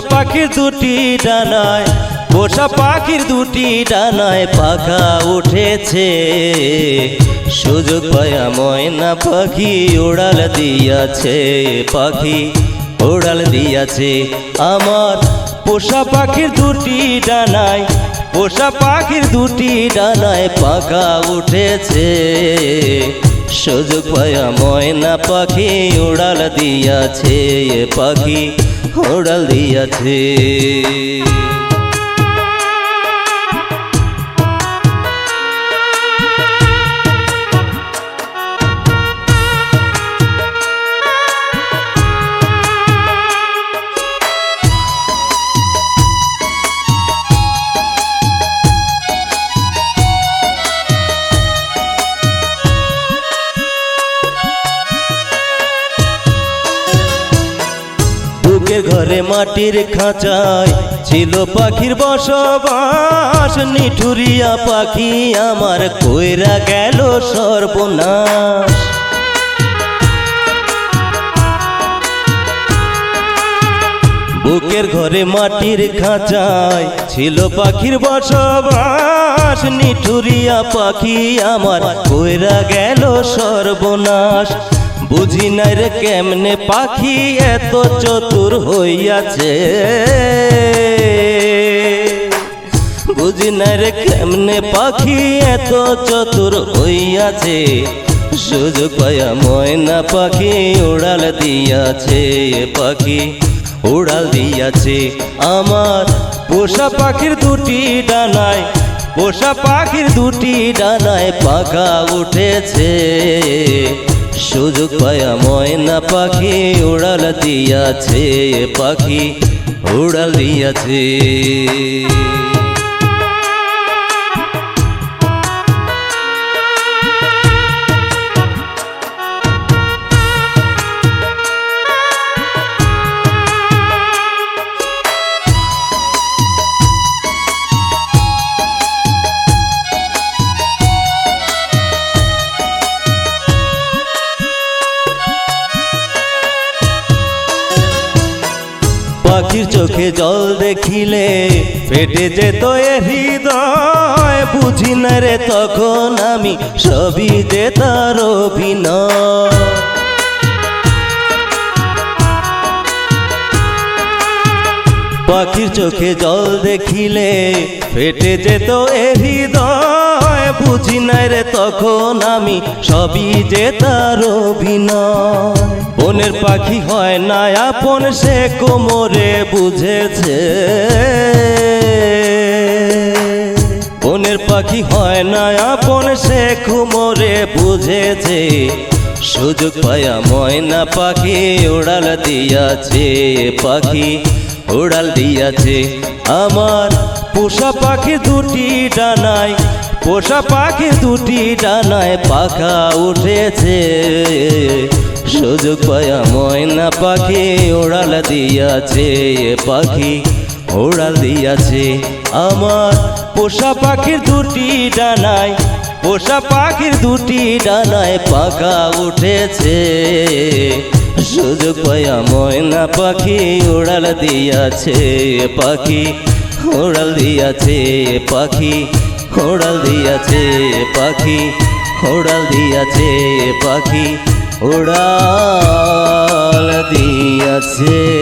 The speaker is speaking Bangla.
পাখির দুটি ডানায় পোষা পাখির দুটি ডানায় পাখা উঠেছে। সুযোগ পায়া ময়না পাখি উড়াল দিয়াছে, পাখি উড়াল দিয়াছে আমার। পোষা পাখির দুটি ডানায় পোষা পাখির দুটি ডানায় পাখা উঠেছে। সুযোগ পায়া ময়না পাখি উড়াল দিয়াছে, পাখি উড়াল দিয়াছে। ঘরে মাটির খাঁচায় ছিল পাখির বসবাস। নিঠুরিয়া পাখি আমার কইরা গেল সর্বনাশ। বুকের ঘরে মাটির খাঁচায় ছিল পাখির বসবাস। নিঠুরিয়া পাখি আমার কইরা গেল সর্বনাশ। বুঝি নাই রে কেমনে পাখি এত চতুর হইয়াছে? বুঝি নাই রে কেমনে পাখি এত চতুর হইয়াছে? সুযোগ পায়া ময়না পাখি উড়াল দিয়াছে পাখি উড়াল দিয়াছে। আমার পোষা পাখির দুটি ডানায়, পোষা পাখির দুটি ডানায় পাখা উঠেছে। সুযোগ পায়া ময়না পাখি উড়াল দিয়াছে পাখি উড়াল দিয়াছে। পাখির চোখে জল দেখিলে ফেটে যেত এ হৃদয়। বুঝি না রে তখন আমি সবই যে তার পাখির চোখে জল দেখিলে ফেটে যেত এ হৃদয়। বুঝি নাই রে তখন আমি সবই যে তার অভিনয়। বনের পাখি হয় না, আপন সে কোমরে বুঝেছে। বনের পাখি হয় না, আপন সে কুমোরে বুঝেছে। সুযোগ পায়া ময়না পাখি উড়াল দিয়াছে, পাখি উড়াল দিয়াছে। আমার পোষা পাখি দুটি ডানায়, পোষা পাখি দুটি ডানায় পাখা উঠেছে। সুযোগ পায়া ময়না পাখি উড়াল দিয়াছে পাখি উড়াল দিয়াছে। আমার পোষা পাখির দুটি ডানায় পোষা পাখির দুটি ডানায় পাখা উঠেছে। সুযোগ পায়া ময়না পাখি উড়াল দিয়াছে পাখি উড়াল দিয়াছে পাখি উড়াল দিয়াছে পাখি উড়াল দিয়াছে পাখি উড়াল দিয়াছে